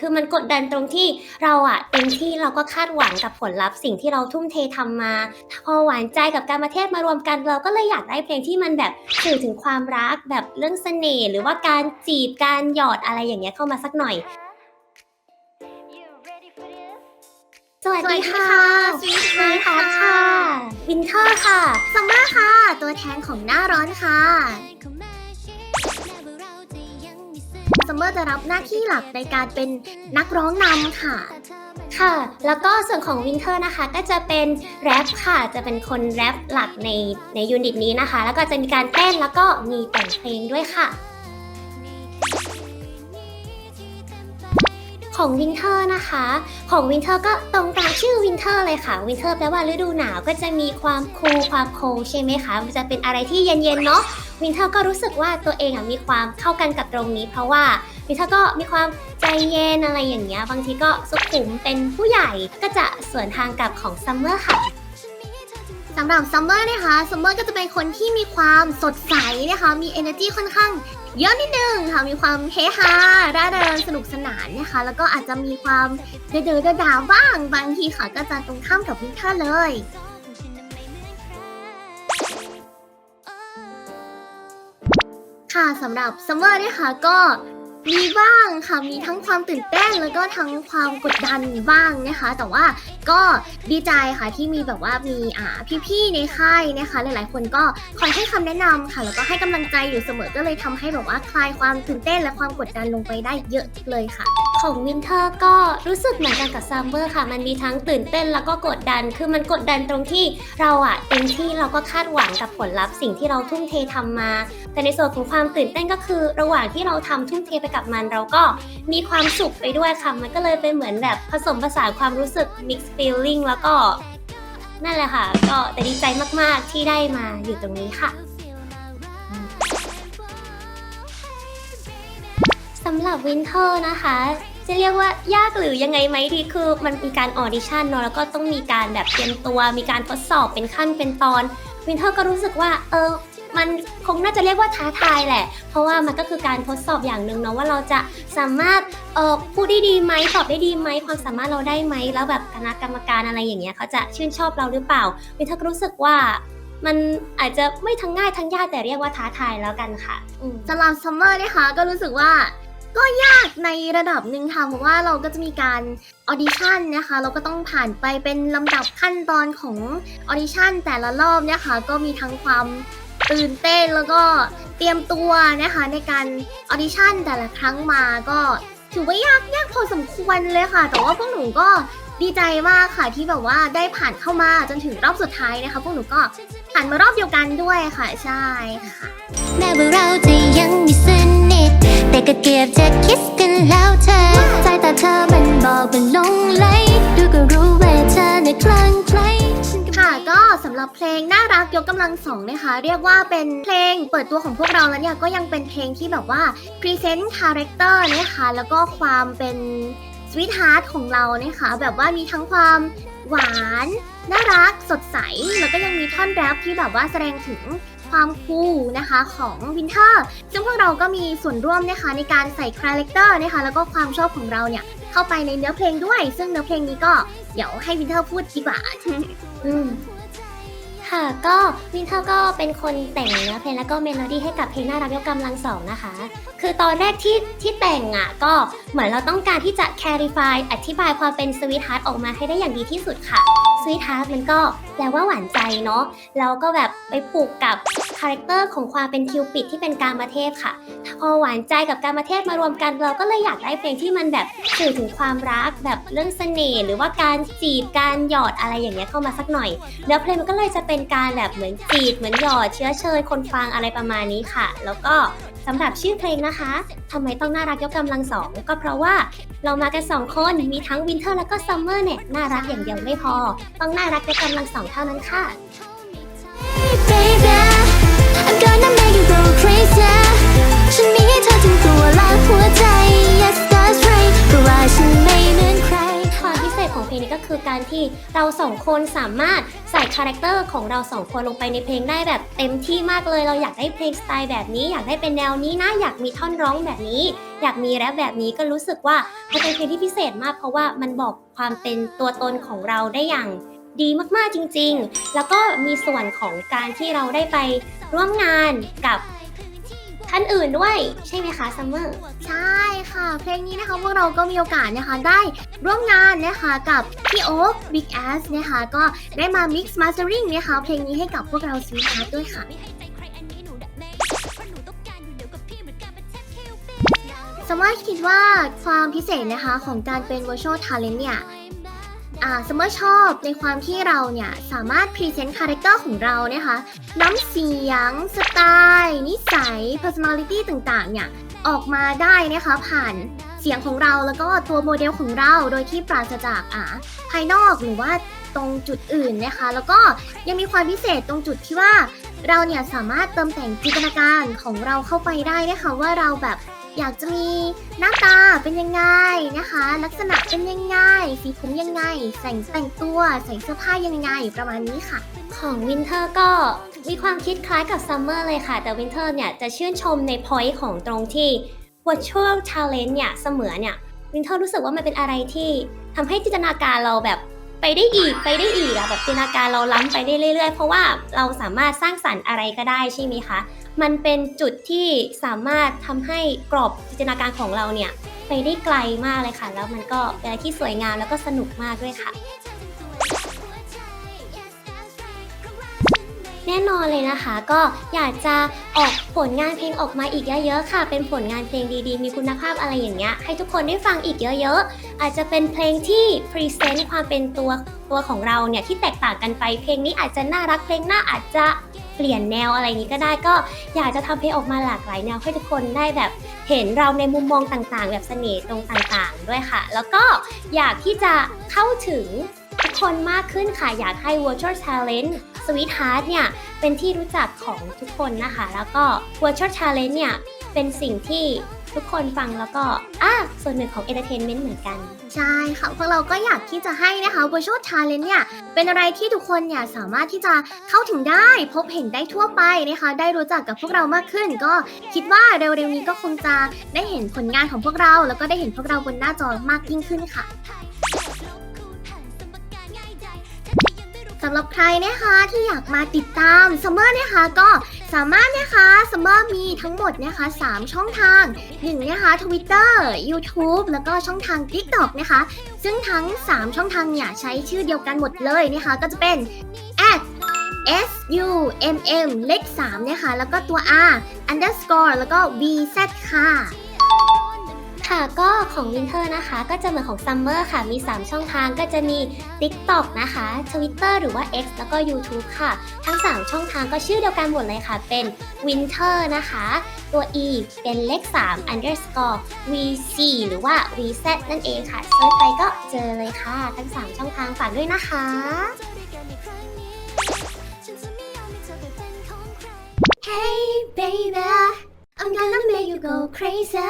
คือมันกดดันตรงที่เราอะเต็มที่เราก็คาดหวังกับผลลัพธ์สิ่งที่เราทุ่มเททำมา พอหวานใจกับการมาเทศมารวมกันเราก็เลยอยากได้เพลงที่มันแบบสื่อถึงความรักแบบเรื่องเสน่ห์หรือว่าการจีบการหยอดอะไรอย่างเงี้ยเข้ามาสักหน่อย สวัสดีค่ะสวัสดีสค่ะวัสดีค่ะค่ะ วินเทอร์ค่ะซัมเมอร์ค่ะ ตัวแทนของหน้าร้อนค่ะ มเมอร์จะรับหน้าที่หลักในการเป็นนักร้องนำค่ะ ค่ะ แล้วก็ส่วนของวินเทอร์นะคะ ก็จะเป็นแรปค่ะ จะเป็นคนแรปหลักในในยูนิตนี้นะคะ แล้วก็จะมีการเต้นแล้วก็มีแต่งเพลงด้วยค่ะ ของวินเทอร์นะคะ ของวินเทอร์ก็ตรงตามชื่อวินเทอร์เลยค่ะวินเทอร์แปลว่าฤดูหนาวก็จะมีความคูลความโคลใช่ไหมคะมันจะเป็นอะไรที่เย็นๆเนาะวินเทอร์ก็รู้สึกว่าตัวเองอะมีความเข้ากันกับตรงนี้ เพราะว่าวินเทอร์ก็มีความใจเย็นอะไรอย่างเงี้ยบางทีก็สุขุมเป็นผู้ใหญ่ก็จะสวนทางกับของซัมเมอร์ค่ะ สำหรับซัมเมอร์นะคะซัมเมอร์ก็จะเป็นคนที่มีความสดใสนะคะ มี energy ค่อนข้างเยอะนิดนึงค่ะ มีความเฮฮาร่าเริงสนุกสนานนะคะ แล้วก็อาจจะมีความเดือดเดือดาบ้าง บางทีค่ะก็จะตรงข้ามกับวินเทอร์เลย ค่ะสำหรับซัมเมอร์เนี่ยค่ะก็ มีบ้างค่ะมีทั้งความตื่นเต้นแล้วก็ทั้งความกดดันบ้างนะคะ แต่ว่าก็ดีใจค่ะที่มีแบบว่ามีอ่าพี่ๆในค่ายนะคะ หลายๆ คนก็คอยให้คำแนะนำค่ะ แล้วก็ให้กำลังใจอยู่เสมอก็เลยทำให้แบบว่าคลายความตื่นเต้นและความกดดันลงไปได้เยอะเลยค่ะของวินเทอร์ก็รู้สึกเหมือนกันกับซัมเมอร์ค่ะ มันมีทั้งตื่นเต้นแล้วก็กดดัน คือมันกดดันตรงที่เราอะเต็มที่เราก็คาดหวังกับผลลัพธ์สิ่งที่เราทุ่มเททำมา แต่ในส่วนของความตื่นเต้นก็คือ ระหว่างที่เราทำทุ่มเทไปกับมัน เราก็มีความสุขไปด้วยค่ะ มันก็เลยเป็นเหมือนแบบผสมผสานความรู้สึก mix feeling แล้วก็นั่นแหละค่ะ ก็แต่ดีใจมากๆที่ได้มาอยู่ตรงนี้ค่ะ สำหรับวินเทอร์นะคะ จะเรียกว่ายากหรือยังไงไหมดีคือมันมีการออดิชั่นเนอะแล้วก็ต้องมีการแบบเตรียมตัวมีการทดสอบเป็นขั้นเป็นตอน วินเทอร์ก็รู้สึกว่าเออมันคงน่าจะเรียกว่าท้าทายแหละ เพราะว่ามันก็คือการทดสอบอย่างหนึ่งเนาะว่าเราจะสามารถเออพูดได้ดีไหมตอบได้ดีไหมความสามารถเราได้ไหมแล้วแบบคณะกรรมการอะไรอย่างเงี้ยเขาจะชื่นชอบเราหรือเปล่าวินเทอร์ก็รู้สึกว่ามันอาจจะไม่ทั้งง่ายทั้งยากแต่เรียกว่าท้าทายแล้วกันค่ะสำหรับซัมเมอร์นะคะก็รู้สึกว่า ก็ยากในระดับหนึ่งค่ะเพราะว่าเราก็จะมีการออดิชั่นนะคะ เราก็ต้องผ่านไปเป็นลำดับขั้นตอนของออดิชั่นแต่ละรอบเนี่ยค่ะก็มีทั้งความตื่นเต้นแล้วก็เตรียมตัวนะคะ ในการออดิชั่นแต่ละครั้งมาก็ถือว่ายากยากพอสมควรเลยค่ะ แต่ว่าพวกหนูก็ดีใจมากค่ะที่แบบว่าได้ผ่านเข้ามาจนถึงรอบสุดท้ายนะคะ พวกหนูก็ผ่านมารอบเดียวกันด้วยค่ะใช่ค่ะแม้ว่าเราจะยังไม่สนิท แต่ก็เกือบจะคิสกันแล้วเธอสายตาเธอมันบอกว่าหลงไหลดูก็รู้ว่าเธอน่ะคลั่งไคล้ค่ะก็สำหรับเพลงน่ารักยกกำลังสองนะคะ เรียกว่าเป็นเพลงเปิดตัวของพวกเราแล้วเนี่ยก็ยังเป็นเพลงที่แบบว่าพรีเซนต์คาแรคเตอร์นะคะแล้วก็ความเป็นสวีทฮาร์ทของเรานะคะแบบว่ามีทั้งความหวาน น่ารักสดใส แล้วก็ยังมีท่อนแรปที่แบบว่าแสดงถึง ความคูลนะคะของวินเทอร์ซึ่งพวกเราก็มีส่วนร่วมนะคะในการใส่คาแรคเตอร์นะคะแล้วก็ความชอบของเราเนี่ยเข้าไปในเนื้อเพลงด้วย ซึ่งเนื้อเพลงนี้ก็เดี๋ยวให้วินเทอร์พูดดีกว่าอืมค่ะก็วินเทอร์ก็เป็นคนแต่งเนื้อเพลงแล้วก็เมโลดี้ให้กับเพลงน่ารักยกกำลังสองนะคะ คือตอนแรกที่ที่แต่งอะก็เหมือนเราต้องการที่จะ clarify อธิบายความเป็นสวีทฮาร์ออกมาให้ได้อย่างดีที่สุดค่ะสวีทฮาร์มันก็แปลว่าหวานใจเนาะแล้วก็แบบ ไปผูกกับคาแรคเตอร์ของความเป็นคิวปิดที่เป็นการมาเทพค่ะพอหวานใจกับการมาเทศมารวมกันเราก็เลยอยากได้เพลงที่มันแบบสื่อถึงความรักแบบเรื่องเสน่ห์หรือว่าการจีบการหยอดอะไรอย่างเงี้ยเข้ามาสักหน่อยเนื้อเพลงมันก็เลยจะเป็นการแบบเหมือนจีบเหมือนหยอดเชื้อเชิญคนฟังอะไรประมาณนี้ค่ะ แล้วก็สำหรับชื่อเพลงนะคะทำไมต้องน่ารักยกกำลังสองก็เพราะว่าเรามากันสองคนมีทั้งวินเทอร์แล้วก็ซัมเมอร์เนี่ยน่ารักอย่างเดียวไม่พอ ต้องน่ารักยกกำลังสองเท่านั้นค่ะ gonna make you go crazy ฉันมีให้เธอทั้งตัวและหัวใจ yes that's right เพราะว่าฉันไม่เหมือนใคร ความพิเศษของเพลงนี้ก็คือการที่เราสองคนสามารถใส่คาแรคเตอร์ของเราสองคนลงไปในเพลงได้แบบเต็มที่มากเลย เราอยากได้เพลงสไตล์แบบนี้ อยากได้เป็นแนวนี้นะ อยากมีท่อนร้องแบบนี้ อยากมีแรปแบบนี้ก็รู้สึกว่ามันเป็นเพลงที่พิเศษมากเพราะว่ามันบอกความเป็นตัวตนของเราได้อย่าง ดีมากๆจริง ๆ แล้วก็มีส่วนของการที่เราได้ไปร่วมงานกับท่านอื่นด้วย ใช่ไหมคะซัมเมอร์ ใช่ค่ะ เพลงนี้นะคะพวกเราก็มีโอกาสนะคะได้ร่วมงานนะคะกับพี่โอ๊ค Big Ass นะคะก็ได้มา mix mastering นะคะเพลงนี้ให้กับพวกเราซีพาร์ทด้วยค่ะสมมติคิดว่าความพิเศษนะคะของการเป็น virtual talent เนี่ย อ่าสมมติชอบในความที่เราเนี่ย สามารถพรีเซนต์คาแรคเตอร์ของเรานะคะ น้ำเสียง สไตล์ นิสัย personality ต่างๆ เนี่ย ออกมาได้นะคะผ่านเสียงของเราแล้วก็ตัวโมเดลของเราโดยที่ปราศจากอ่าภายนอกหรือว่าตรงจุดอื่นนะคะ แล้วก็ยังมีความพิเศษตรงจุดที่ว่า เราเนี่ยสามารถเติมแต่งจินตนาการของเราเข้าไปได้นะคะว่าเราแบบ อยากจะมีหน้าตาเป็นยังไงนะคะ ลักษณะเป็นยังไง สีผมยังไงแต่งแต่งตัวใส่เสื้อผ้ายังไงประมาณนี้ค่ะ ของวินเทอร์ก็มีความคิดคล้ายกับซัมเมอร์เลยค่ะ แต่วินเทอร์เนี่ยจะชื่นชมใน point ของตรงที่ virtual talent เนี่ยเสมือนเนี่ยวินเทอร์รู้สึกว่ามันเป็นอะไรที่ทำให้จินตนาการเราแบบไปได้อีกไปได้อีกอะแบบจินตนาการเราล้ำไปได้เรื่อยๆ เพราะว่าเราสามารถสร้างสรรค์อะไรก็ได้ใช่ไหมคะ มันเป็นจุดที่สามารถทำให้กรอบจินตนาการของเราเนี่ยไปได้ไกลมากเลยค่ะ แล้วมันก็เป็นอะไรที่สวยงามแล้วก็สนุกมากด้วยค่ะ แน่นอนเลยนะคะ ก็อยากจะออกผลงานเพลงออกมาอีกเยอะๆค่ะ เป็นผลงานเพลงดีๆ มีคุณภาพอะไรอย่างเงี้ยให้ทุกคนได้ฟังอีกเยอะๆ อาจจะเป็นเพลงที่พรีเซนต์ความเป็นตัวตัวของเราเนี่ยที่แตกต่างกันไปเพลงนี้อาจจะน่ารักเพลงหน้าอาจจะ เปลี่ยนแนวอะไรนี้ก็ได้ก็อยากจะทำเพลงออกมาหลากหลายแนวให้ทุกคนได้แบบเห็นเราในมุมมองต่างๆ แบบเสน่ห์ตรงต่างๆ ด้วยค่ะ แล้วก็อยากที่จะเข้าถึงทุกคนมากขึ้นค่ะ อยากให้ virtual talent Sweetheart เนี่ยเป็นที่รู้จักของทุกคนนะคะ แล้วก็ virtual talent เนี่ยเป็นสิ่งที่ ทุกคนฟังแล้วก็อะส่วนหนึ่งของเอนเตอร์เทนเมนต์เหมือนกัน ใช่ค่ะพวกเราก็อยากที่จะให้นะคะ virtual talent เนี่ยเป็นอะไรที่ทุกคนเนี่ยสามารถที่จะเข้าถึงได้ พบเห็นได้ทั่วไปนะคะ ได้รู้จักกับพวกเรามากขึ้น ก็คิดว่าเร็วๆนี้ก็คงจะได้เห็นผลงานของพวกเรา แล้วก็ได้เห็นพวกเราบนหน้าจอมากยิ่งขึ้นค่ะำหรับใครนะคะที่อยากมาติดตามซัมเมอร์นะคะก็สามารถนะคะซัมเมอร์มีทั้งหมดนะคะ 3 ช่องทาง1นะคะ Twitter YouTube แล้วก็ช่องทาง TikTok นะคะ ซึ่งทั้ง 3 ช่องทางเนี่ยใช้ชื่อเดียวกันหมดเลยนะคะ ก็จะเป็น s u m m เลข3นะคะแล้วก็ตัว r underscore แล้วก็ v z ค่ะ ค่ะก็ของ Winter นะคะ ก็จะเหมือนของ Summer ค่ะมี 3 ช่องทางก็จะมี TikTok นะคะ Twitter หรือว่า X แล้วก็ YouTube ค่ะ ทั้ง 3 ช่องทางก็ชื่อเดียวกันหมดเลยค่ะ เป็น Winter นะคะ ตัว E เป็นเลข 3 underscore VC หรือว่า VZ นั่นเองค่ะเซิร์ชไปก็เจอเลยค่ะ ทั้ง 3 ช่องทางฝากด้วยนะคะ Hey baby I'm gonna make you go crazy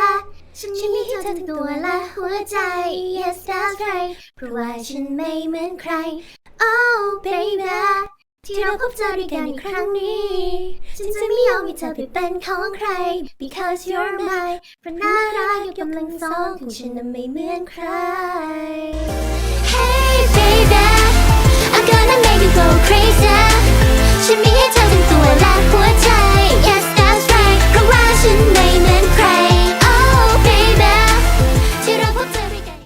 ฉันมีเธอทั้งตัวและหัวใจ Yes that's right เพราะว่าฉันไม่เหมือนใคร Oh baby ที่เราพบเจอด้วยกันในครั้งนี้ ฉันจะไม่ยอมให้เธอไปเป็นของใคร Because you're mine เพราะน่ารักอยู่กำลังสองของฉันนั้นไม่เหมือนใคร Hey baby I'm gonna make you go crazy ฉันมี